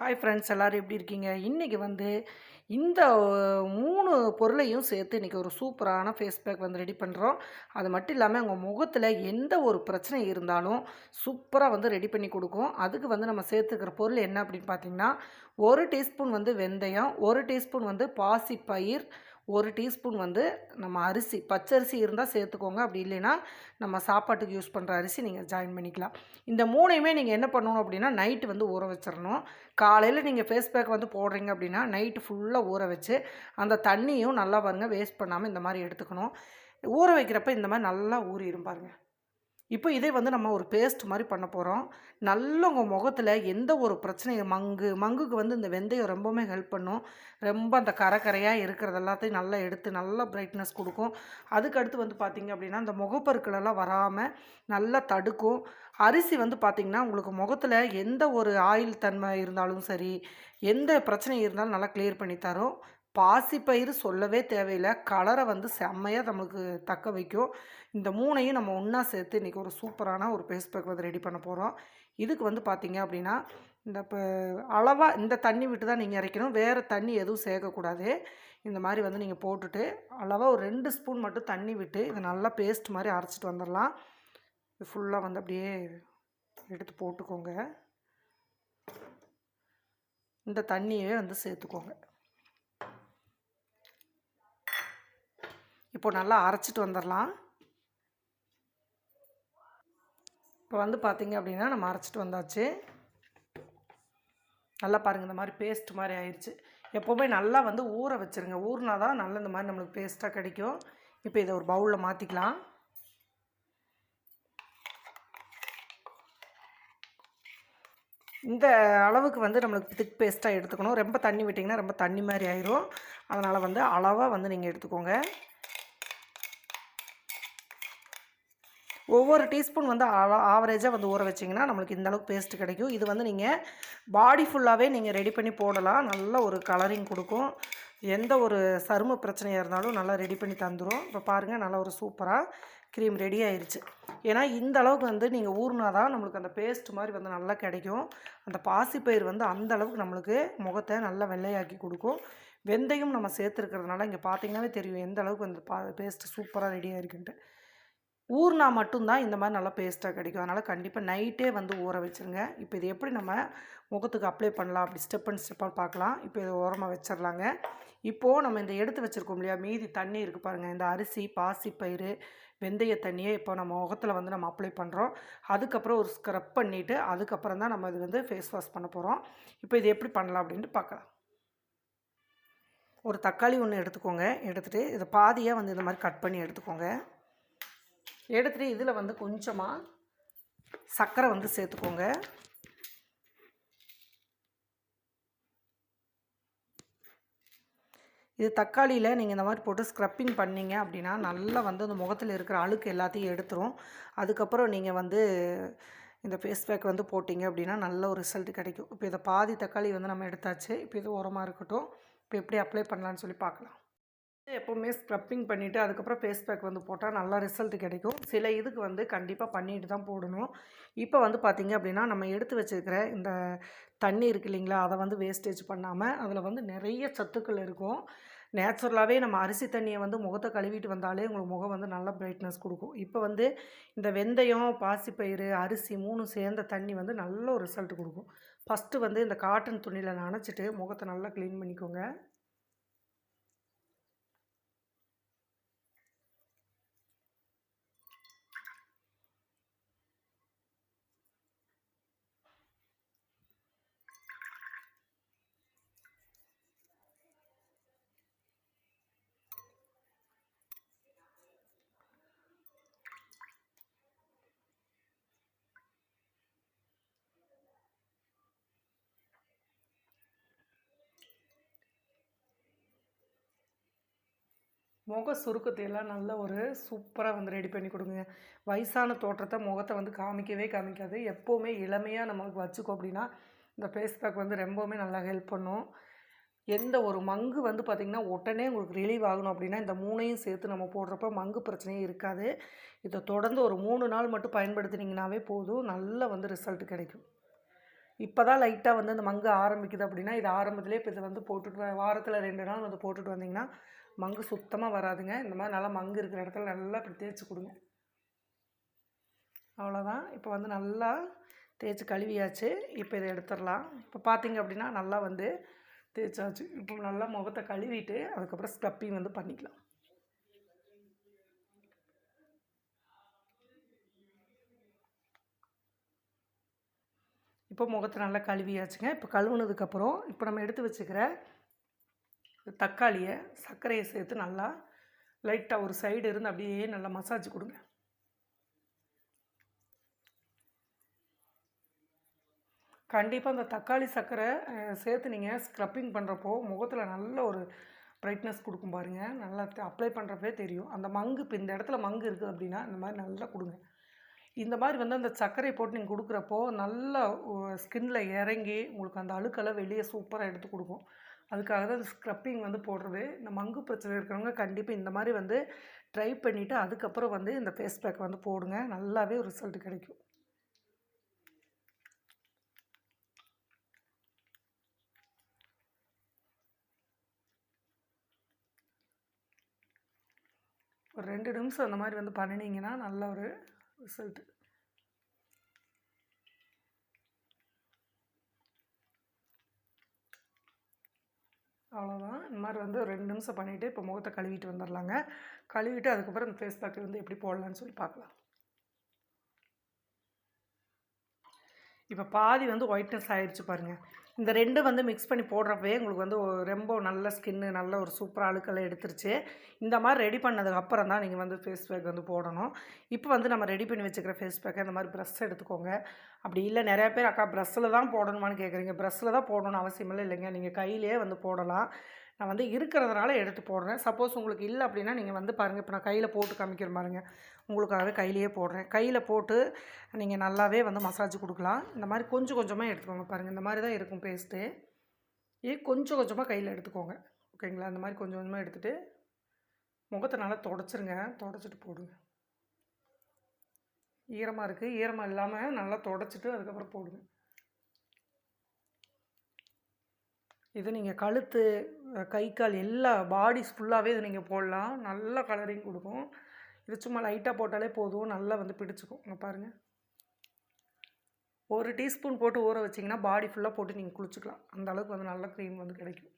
Hi friends எல்லோரும் எப்படி இருக்கீங்க? இன்றைக்கி வந்து இந்த மூணு பொருளையும் சேர்த்து இன்றைக்கி ஒரு சூப்பரான ஃபேஸ் பேக் வந்து ரெடி பண்ணுறோம் அது மட்டும் இல்லாமல் உங்கள் முகத்தில் எந்த ஒரு பிரச்சனை இருந்தாலும் சூப்பராக வந்து ரெடி பண்ணி கொடுக்கும். அதுக்கு வந்து நம்ம சேர்த்துக்கிற பொருள் என்ன அப்படின்னு பார்த்தீங்கன்னா ஒரு டீஸ்பூன் வந்து வெந்தயம் ஒரு டீஸ்பூன் வந்து பாசிப்பயிர் ஒரு டீஸ்பூன் வந்து நம்ம அரிசி பச்சரிசி இருந்தால் சேர்த்துக்கோங்க. அப்படி இல்லைன்னா நம்ம சாப்பாட்டுக்கு யூஸ் பண்ணுற அரிசி நீங்கள் ஜாயின் பண்ணிக்கலாம். இந்த மூணையுமே நீங்கள் என்ன பண்ணணும் அப்படின்னா நைட்டு வந்து ஊற வச்சிடணும் காலையில் நீங்கள் ஃபேஸ் பேக் வந்து போடுறீங்க அப்படின்னா நைட்டு ஃபுல்லாக ஊற வச்சு அந்த தண்ணியும் நல்லா பாருங்கள் வேஸ்ட் பண்ணாமல் இந்த மாதிரி எடுத்துக்கணும். ஊற வைக்கிறப்ப இந்த மாதிரி நல்லா ஊறிடும் பாருங்கள் இப்போ இதே வந்து நம்ம ஒரு பேஸ்ட் மாதிரி பண்ண போகிறோம் நல்ல உங்கள் முகத்தில் எந்த ஒரு பிரச்சனையும் மங்கு மங்குக்கு வந்து இந்த வெந்தயம் ரொம்பவுமே ஹெல்ப் பண்ணும். ரொம்ப அந்த கரை கரையாக இருக்கிறது எல்லாத்தையும் நல்லா எடுத்து நல்லா பிரைட்னஸ் கொடுக்கும். அதுக்கடுத்து வந்து பார்த்திங்க அப்படின்னா அந்த முகப்பருக்களெல்லாம் வராமல் நல்லா தடுக்கும். அரிசி வந்து பார்த்திங்கன்னா உங்களுக்கு முகத்தில் எந்த ஒரு ஆயில் தன்மை இருந்தாலும் சரி எந்த பிரச்சனை இருந்தாலும் நல்லா கிளியர் பண்ணி தரும். பாசிப்பயிறு சொல்லவே தேவையில்லை. கலரை வந்து செம்மையாக நம்மளுக்கு தக்க வைக்கும். இந்த மூணையும் நம்ம ஒன்றா சேர்த்து இன்றைக்கி ஒரு சூப்பரான ஒரு பேஸ்ட் பேக் வந்து ரெடி பண்ண போகிறோம் இதுக்கு வந்து பார்த்திங்க அப்படின்னா இந்த இப்போ அளவாக இந்த தண்ணி விட்டு தான் நீங்கள் இறைக்கணும் வேறு தண்ணி எதுவும் சேர்க்கக்கூடாது. இந்த மாதிரி வந்து நீங்கள் போட்டுட்டு அளவாக ஒரு ரெண்டு ஸ்பூன் மட்டும் தண்ணி விட்டு இதை நல்லா பேஸ்ட் மாதிரி அரைச்சிட்டு வந்துடலாம். ஃபுல்லாக வந்து அப்படியே எடுத்து போட்டுக்கோங்க. இந்த தண்ணியவே வந்து சேர்த்துக்கோங்க. இப்போ நல்லா அரைச்சிட்டு வந்துடலாம் இப்போ வந்து பார்த்திங்க அப்படின்னா நம்ம அரைச்சிட்டு வந்தாச்சு. நல்லா பாருங்கள் இந்த மாதிரி பேஸ்ட் மாதிரி ஆயிடுச்சு எப்போவுமே நல்லா வந்து ஊற வச்சுருங்க. ஊறினா தான் நல்ல இந்த மாதிரி நம்மளுக்கு பேஸ்ட்டாக கிடைக்கும். இப்போ இதை ஒரு பவுலில் மாற்றிக்கலாம் இந்த அளவுக்கு வந்து நம்மளுக்கு திக் பேஸ்ட்டாக எடுத்துக்கணும். ரொம்ப தண்ணி விட்டிங்கன்னா ரொம்ப தண்ணி மாதிரி ஆயிரும். அதனால் வந்து அளவாக வந்து நீங்கள் எடுத்துக்கோங்க. ஒவ்வொரு டீஸ்பூன் வந்து ஆவரேஜாக வந்து ஊற வச்சிங்கன்னா நம்மளுக்கு இந்தளவுக்கு பேஸ்ட் கிடைக்கும். இது வந்து நீங்கள் பாடி ஃபுல்லாகவே நீங்கள் ரெடி பண்ணி போடலாம். நல்ல ஒரு கலரிங் கொடுக்கும். எந்த ஒரு சரும பிரச்சனையாக இருந்தாலும் நல்லா ரெடி பண்ணி தந்துடும் இப்போ பாருங்கள் நல்லா ஒரு சூப்பராக க்ரீம் ரெடி ஆயிடுச்சு ஏன்னா இந்த அளவுக்கு வந்து நீங்கள் ஊறினா தான் நம்மளுக்கு அந்த பேஸ்ட் மாதிரி வந்து நல்லா கிடைக்கும். அந்த பாசிப்பயிர் வந்து அந்த அளவுக்கு நம்மளுக்கு முகத்தை நல்லா வெள்ளையாக்கி கொடுக்கும். வெந்தயம் நம்ம சேர்த்துருக்கிறதுனால இங்கே பார்த்தீங்கன்னாவே தெரியும் எந்த அளவுக்கு அந்த பா பேஸ்ட்டு சூப்பராக ரெடியாக இருக்குன்ட்டு ஊறினா மட்டும்தான் இந்த மாதிரி நல்லா பேஸ்ட்டாக கிடைக்கும். அதனால் கண்டிப்பாக நைட்டே வந்து ஊற வச்சுருங்க. இப்போ இது எப்படி நம்ம முகத்துக்கு அப்ளை பண்ணலாம்? அப்படி ஸ்டெப் அண்ட் ஸ்டெப்பாக பார்க்கலாம். இப்போ இதை ஓரமாக வச்சிடலாங்க இப்போது நம்ம இந்த எடுத்து வச்சுருக்கோம் இல்லையா? மீதி தண்ணி இருக்குது பாருங்கள் இந்த அரிசி பாசிப்பயிறு வெந்தய தண்ணியை இப்போ நம்ம முகத்தில் வந்து நம்ம அப்ளை பண்ணுறோம் அதுக்கப்புறம் ஒரு ஸ்க்ரப் பண்ணிவிட்டு அதுக்கப்புறம் தான் நம்ம இது வந்து ஃபேஸ் வாஷ் பண்ண போகிறோம் இப்போ இது எப்படி பண்ணலாம் அப்படின்ட்டு பார்க்கலாம். ஒரு தக்காளி ஒன்று எடுத்துக்கோங்க. எடுத்துகிட்டு இதை பாதியாக வந்து இந்த மாதிரி கட் பண்ணி எடுத்துக்கோங்க. எடுத்துகிட்டு இதில் வந்து கொஞ்சமாக சர்க்கரை வந்து சேர்த்துக்கோங்க. இது தக்காளியில் நீங்கள் இந்த மாதிரி போட்டு ஸ்க்ரப்பிங் பண்ணிங்க அப்படின்னா நல்லா வந்து அந்த முகத்தில் இருக்கிற அழுக்கு எல்லாத்தையும் எடுத்துரும். அதுக்கப்புறம் நீங்கள் வந்து இந்த ஃபேஸ் பேக் வந்து போட்டிங்க அப்படின்னா நல்ல ஒரு ரிசல்ட் கிடைக்கும். இப்போ இதை பாதி தக்காளி வந்து நம்ம எடுத்தாச்சு. இப்போ இது உரமாக இருக்கட்டும். இப்போ எப்படி அப்ளை பண்ணலான்னு சொல்லி பார்க்கலாம். எப்போவுமே ஸ்க்ரப்பிங் பண்ணிவிட்டு அதுக்கப்புறம் ஃபேஸ் பேக் வந்து போட்டால் நல்லா ரிசல்ட் கிடைக்கும். சில இதுக்கு வந்து கண்டிப்பாக பண்ணிட்டு தான் போடணும். இப்போ வந்து பார்த்திங்க அப்படின்னா நம்ம எடுத்து வச்சுருக்கிற இந்த தண்ணி இருக்கு இல்லைங்களா அதை வந்து வேஸ்டேஜ் பண்ணாமல் அதில் வந்து நிறைய சத்துக்கள் இருக்கும். நேச்சுரலாகவே நம்ம அரிசி தண்ணியை வந்து முகத்தை கழுவிட்டு வந்தாலே உங்களுக்கு முகம் வந்து நல்லா பிரைட்னஸ் கொடுக்கும். இப்போ வந்து இந்த வெந்தயம் பாசிப்பயிறு அரிசி மூணு சேர்ந்த தண்ணி வந்து நல்ல ஒரு ரிசல்ட் கொடுக்கும். ஃபஸ்ட்டு வந்து இந்த காட்டன் துணியில் நனைச்சிட்டு முகத்தை நல்லா க்ளீன் பண்ணிக்கோங்க. முக சுருக்கத்தையெல்லாம் நல்ல ஒரு சூப்பராக வந்து ரெடி பண்ணி கொடுங்க. வயசான தோற்றத்தை முகத்தை வந்து காமிக்கவே காமிக்காது. எப்போவுமே இளமையாக நம்மளுக்கு வச்சுக்கோ அப்படின்னா இந்த ஃபேஸ் பேக் வந்து ரொம்பவுமே நல்லா ஹெல்ப் பண்ணும். எந்த ஒரு மங்கு வந்து பார்த்திங்கன்னா உடனே உங்களுக்கு ரிலீவ் ஆகணும் அப்படின்னா இந்த மூணையும் சேர்த்து நம்ம போடுறப்ப மங்கு பிரச்சனையும் இருக்காது. இதை தொடர்ந்து ஒரு மூணு நாள் மட்டும் பயன்படுத்தினீங்கனாவே போதும். நல்ல வந்து ரிசல்ட் கிடைக்கும். இப்போ தான் லைட்டாக வந்து இந்த மங்கு ஆரம்பிக்குது அப்படின்னா இது ஆரம்பத்திலே இப்போ இதை வந்து போட்டுட்டு வாரத்தில் ரெண்டு நாள் வந்து போட்டுட்டு வந்தீங்கன்னா மங்கு சுத்தமாக வராதுங்க. இந்த மாதிரி நல்லா மங்கு இருக்கிற இடத்துல நல்லா இப்படி தேய்ச்சி கொடுங்க. அவ்வளோதான் இப்போ வந்து நல்லா தேய்ச்சி கழுவியாச்சு. இப்போ இதை எடுத்துடலாம். இப்போ பார்த்தீங்க அப்படின்னா நல்லா வந்து தேய்ச்சாச்சு. இப்போ நல்லா முகத்தை கழுவிட்டு அதுக்கப்புறம் ஸ்க்ரப்பிங் வந்து பண்ணிக்கலாம். இப்போ முகத்தை நல்லா கழுவியாச்சுங்க. இப்போ கழுவுனதுக்கப்புறம் இப்போ நம்ம எடுத்து வச்சுக்கிற தக்காளியை சர்க்கரையை சேர்த்து நல்லா லைட்டாக ஒரு சைடு இருந்து அப்படியே நல்லா மசாஜ் கொடுங்க. கண்டிப்பாக அந்த தக்காளி சர்க்கரை சேர்த்து நீங்கள் ஸ்க்ரப்பிங் பண்ணுறப்போ முகத்தில் நல்ல ஒரு ப்ரைட்னஸ் கொடுக்கும் பாருங்கள் நல்லா அப்ளை பண்ணுறப்பே தெரியும். அந்த மங்கு இப்போ இந்த இடத்துல மங்கு இருக்குது அப்படின்னா இந்த மாதிரி நல்லா கொடுங்க. இந்த மாதிரி வந்து அந்த சர்க்கரை போட்டு நீங்கள் கொடுக்குறப்போ நல்லா ஸ்கின்னில் இறங்கி உங்களுக்கு அந்த அழுக்கெல்லாம் வெளியே சூப்பராக எடுத்து கொடுக்கும். அதுக்காக தான் ஸ்க்ரப்பிங் வந்து போடுறது. இந்த மங்கு பிரச்சனை இருக்கிறவங்க கண்டிப்பாக இந்த மாதிரி வந்து ட்ரை பண்ணிவிட்டு அதுக்கப்புறம் வந்து இந்த ஃபேஸ் பேக் வந்து போடுங்க. நல்லாவே ரிசல்ட் கிடைக்கும். ஒரு ரெண்டு நிமிஷம் அந்த மாதிரி வந்து பண்ணினீங்கன்னா நல்ல ஒரு ரிசல்ட்டு அவ்வளோதான் இந்த மாதிரி வந்து ஒரு ரெண்டு நிமிஷம் பண்ணிவிட்டு இப்போ முகத்தை கழுவிட்டு வந்துடலாங்க கழுவிட்டு அதுக்கப்புறம் இந்த ஃபேஸ் பேக் வந்து எப்படி போடலான்னு சொல்லி பார்க்கலாம். இப்போ பாதி வந்து ஒயிட்னஸ் ஆயிடுச்சு பாருங்கள் இந்த ரெண்டு வந்து மிக்ஸ் பண்ணி போடுறப்பவே உங்களுக்கு வந்து ரொம்ப நல்ல ஸ்கின்னு நல்ல ஒரு சூப்பராக அழுக்கெல்லாம் எடுத்துருச்சு. இந்த மாதிரி ரெடி பண்ணதுக்கு அப்புறம் தான் நீங்கள் வந்து ஃபேஸ் பேக் வந்து போடணும். இப்போ வந்து நம்ம ரெடி பண்ணி வச்சுக்கிற ஃபேஸ் பேக்கை இந்த மாதிரி ப்ரெஷ் எடுத்துக்கோங்க. அப்படி இல்லை நிறைய பேர் அக்கா ப்ரெஷ்ஷில் தான் போடணுமான்னு கேட்குறீங்க. ப்ரெஷ்ஷில் தான் போடணும்னு அவசியம் இல்லைங்க. நீங்கள் கையிலே வந்து போடலாம். நான் வந்து இருக்கிறதுனால எடுத்து போடுறேன். சப்போஸ் உங்களுக்கு இல்லை அப்படின்னா நீங்கள் வந்து பாருங்கள் இப்போ நான் கையில் போட்டு காமிக்கிற பாருங்க. உங்களுக்காகவே கையிலேயே போடுறேன். கையில் போட்டு நீங்கள் நல்லாவே வந்து மசாஜ் கொடுக்கலாம். இந்த மாதிரி கொஞ்சம் கொஞ்சமாக எடுத்துக்கோங்க பாருங்கள் இந்த மாதிரி தான் இருக்கும் பேஸ்ட்டு இது கொஞ்சம் கொஞ்சமாக கையில் எடுத்துக்கோங்க. ஓகேங்களா இந்த மாதிரி கொஞ்சம் கொஞ்சமாக எடுத்துகிட்டு முகத்தை நல்லா தொடச்சிருங்க. தொடச்சிட்டு போடுங்க. ஈரமாக இருக்குது ஈரமாக இல்லாமல் நல்லா தொடச்சிட்டு அதுக்கப்புறம் போடுங்க. இது நீங்கள் கழுத்து கை கால் எல்லா பாடிஸ் ஃபுல்லாகவே இது நீங்கள் போடலாம். நல்ல கலரிங் கொடுக்கும். இது சும்மா லைட்டாக போட்டாலே போதும் நல்லா வந்து பிடிச்சிக்கும். இங்கே பாருங்கள் ஒரு டீஸ்பூன் போட்டு ஊற வச்சிங்கன்னா பாடி ஃபுல்லாக போட்டு நீங்கள் குளிச்சுக்கலாம். அந்த அளவுக்கு வந்து நல்ல க்ரீம் வந்து கிடைக்கும்.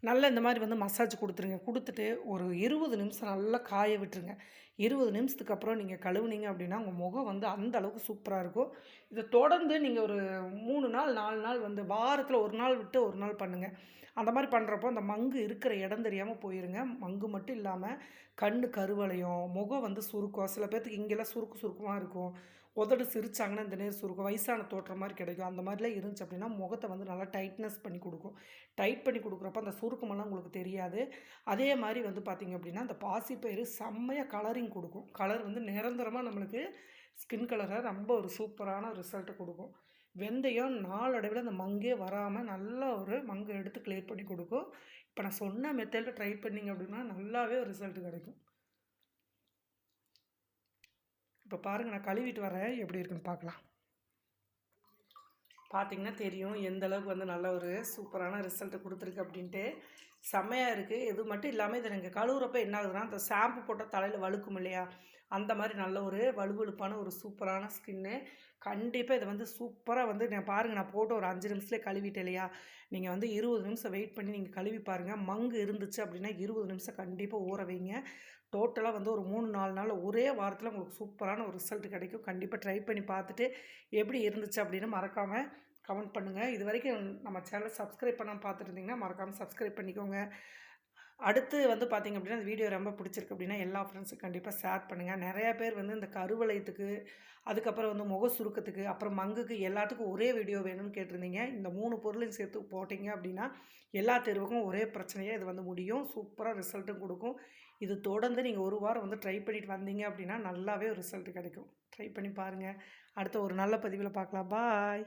நல்லா இந்த மாதிரி வந்து மசாஜ் கொடுத்துருங்க. கொடுத்துட்டு ஒரு இருபது நிமிஷம் நல்லா காய விட்டுருங்க. இருபது நிமிஷத்துக்கு அப்புறம் நீங்கள் கழுவுனீங்க அப்படின்னா உங்கள் முகம் வந்து அந்த அளவுக்கு சூப்பராக இருக்கும். இதை தொடர்ந்து நீங்கள் ஒரு மூணு நாள் நாலு நாள் வந்து வாரத்தில் ஒரு நாள் விட்டு ஒரு நாள் பண்ணுங்கள் அந்த மாதிரி பண்ணுறப்போ அந்த மங்கு இருக்கிற இடம் தெரியாமல் போயிருங்க. மங்கு மட்டும் இல்லாமல் கண் கருவளையும் முகம் வந்து சுருக்கம். சில பேர்த்துக்கு இங்கெல்லாம் சுருக்கு சுருக்கமாக இருக்கும். உதடு சிரிச்சாங்கன்னா இந்த நேரம் சுருக்கும் வயசான தோற்றம் மாதிரி கிடைக்கும். அந்த மாதிரிலாம் இருந்துச்சு அப்படின்னா முகத்தை வந்து நல்லா டைட்னஸ் பண்ணி கொடுக்கும். டைட் பண்ணி கொடுக்குறப்ப அந்த சுருக்கமெல்லாம் உங்களுக்கு தெரியாது. அதே மாதிரி வந்து பார்த்திங்க அப்படின்னா அந்த பாசிப்பயிறு செம்மையாக கலரிங் கொடுக்கும். கலர் வந்து நிரந்தரமாக நம்மளுக்கு ஸ்கின் கலரை ரொம்ப ஒரு சூப்பரான ரிசல்ட்டை கொடுக்கும். வெந்தயம் நாளடைவில் அந்த மங்கே வராமல் நல்லா ஒரு மங்கை எடுத்து கிளியர் பண்ணி கொடுக்கும். இப்போ நான் சொன்ன மெத்தடில் ட்ரை பண்ணிங்க அப்படின்னா நல்லாவே ஒரு ரிசல்ட் கிடைக்கும். இப்போ பாருங்கள் நான் கழுவிட்டு வரேன். எப்படி இருக்குன்னு பார்க்கலாம். பார்த்திங்கன்னா தெரியும் எந்த அளவுக்கு வந்து நல்ல ஒரு சூப்பரான ரிசல்ட்டு கொடுத்துருக்கு அப்படின்ட்டு. செம்மையாக இருக்குது இது மட்டும் இல்லாமல் இதை நீங்கள் கழுவுறப்ப என்ன ஆகுதுன்னா அந்த ஷாம்பு போட்டால் தலையில் வழுக்கும் இல்லையா? அந்த மாதிரி நல்ல ஒரு வலுவழுப்பான ஒரு சூப்பரான ஸ்கின்னு கண்டிப்பாக இதை வந்து சூப்பராக வந்து நான் பாருங்கள் நான் போட்டு ஒரு அஞ்சு நிமிஷத்துலேயே கழுவிட்டேன் இல்லையா? நீங்கள் வந்து இருபது நிமிஷம் வெயிட் பண்ணி நீங்கள் கழுவி பாருங்கள் மங்கு இருந்துச்சு அப்படின்னா இருபது நிமிஷம் கண்டிப்பாக ஊற வைங்க. டோட்டலாக வந்து ஒரு மூணு நாலு நாள் ஒரே வாரத்தில் உங்களுக்கு சூப்பரான ஒரு ரிசல்ட் கிடைக்கும். கண்டிப்பாக ட்ரை பண்ணி பார்த்துட்டு எப்படி இருந்துச்சு அப்படின்னு மறக்காமல் கமெண்ட் பண்ணுங்கள் இது வரைக்கும் நம்ம சேனலை சப்ஸ்கிரைப் பண்ணாமல் பார்த்துட்டு இருந்தீங்கன்னா மறக்காமல் சப்ஸ்கிரைப் பண்ணிக்கோங்க அடுத்து வந்து பார்த்தீங்க அப்படின்னா, இந்த வீடியோ ரொம்ப பிடிச்சிருக்கு அப்படின்னா, எல்லா ஃப்ரெண்ட்ஸுக்கும் கண்டிப்பாக ஷேர் பண்ணுங்கள் நிறையா பேர் வந்து இந்த கருவளையத்துக்கு, அதுக்கப்புறம் வந்து முக சுருக்கத்துக்கு, அப்புறம் மங்குக்கு எல்லாத்துக்கும் ஒரே வீடியோ வேணும்னு கேட்டிருந்தீங்க. இந்த மூணு பொருளையும் சேர்த்து போட்டிங்க அப்படின்னா, எல்லா தேர்வுக்கும் ஒரே பிரச்சனையாக இது வந்து முடியும். சூப்பராக ரிசல்ட்டும் கொடுக்கும் இது தொடர்ந்து நீங்கள் ஒரு வாரம் வந்து ட்ரை பண்ணிட்டு வந்தீங்க அப்படின்னா, நல்லாவே ரிசல்ட் கிடைக்கும். ட்ரை பண்ணி பாருங்கள் அடுத்த ஒரு நல்ல பதிவில் பார்க்கலாம். பாய்.